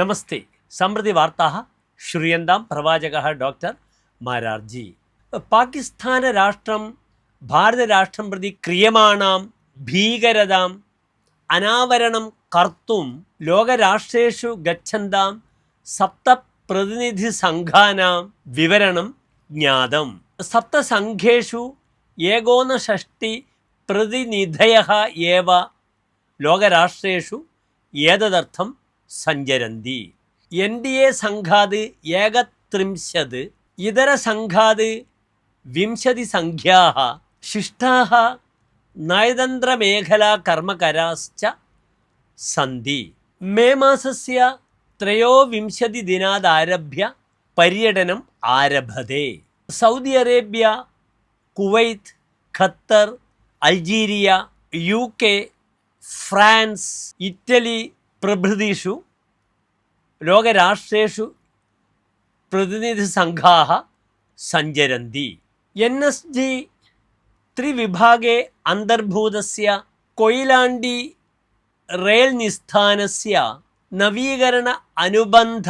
നമസ്തേ. സമൃദ്ധി വാർത്താ ശ്രീയന്താം പ്രവാചക ഡോക്ടർ മാരാർജി. പാകിസ്ഥാന രാഷ്ട്രം ഭാരതരാഷ്ട്രം പ്രതി ക്രിയമാണാം ഭീകരതാം അനാവരണം കർത്തും ലോകരാഷ്ട്രേഷു ഗച്ഛന്താം സപ്തപ്രതിനിധിസംഘാനാം വിവരണം ജ്ഞാതം. സപ്തസംഘേഷു ഏകോനഷഷ്ടി പ്രതിനിധയ ഏവ ലോകരാഷ്ട്രേഷു ഏതദർത്ഥം സഞ്ചരന്തി. എൻ ഡി എ സംഘാത് ഏകത്രിംശത് ഇതര സംഘാത് വിംശതി സംഖ്യാः നയതന്ത്ര നയതന്ത്രമേഖലാ കർമ്മകരാശ്ച സന്ധി. മേ മാസസ്യ ത്രയോവിംശതിദിനാദാരഭ്യ പര്യടനം ആരഭതേ. Saudi Arabia Kuwait Qatar Algeria U K France Italy പ്രഭൃതിഷു ലോകരാഷ്ട്രേഷു പ്രതിനിധിസംഘാः സഞ്ചരന്തി N S G ത്രിവിഭാഗേ അന്തർഭൂതസ്യ കൊയിലാണ്ടി റെയിൽ നിസ്ഥാനസ്യ നവീകരണ അനുബന്ധ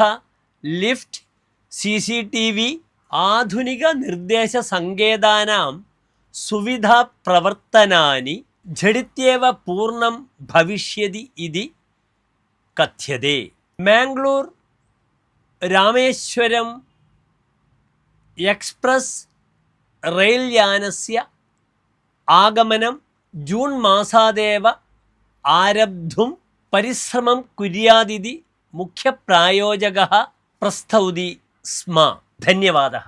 lift C C T V ആധുനിക നിർദ്ദേശ സങ്കേതാനാം സുവിധാ പ്രവർത്തനാനി झटित्येव പൂർണ്ണം ഭവിഷ്യതി ഇതി കഥ്യത്തെ മാംഗ്ലൂർ രാമേശ്വരം എക്സ്പ്രസ് റെയിൽ യാനസ്യ ആഗമനം ജൂൺ മാസാദേവ ആരബ്ധും പരിശ്രമം കുര്യാദിതി മുഖ്യപ്രായോജക പ്രസ്തൗതി സ്മ. ധന്യവാദः.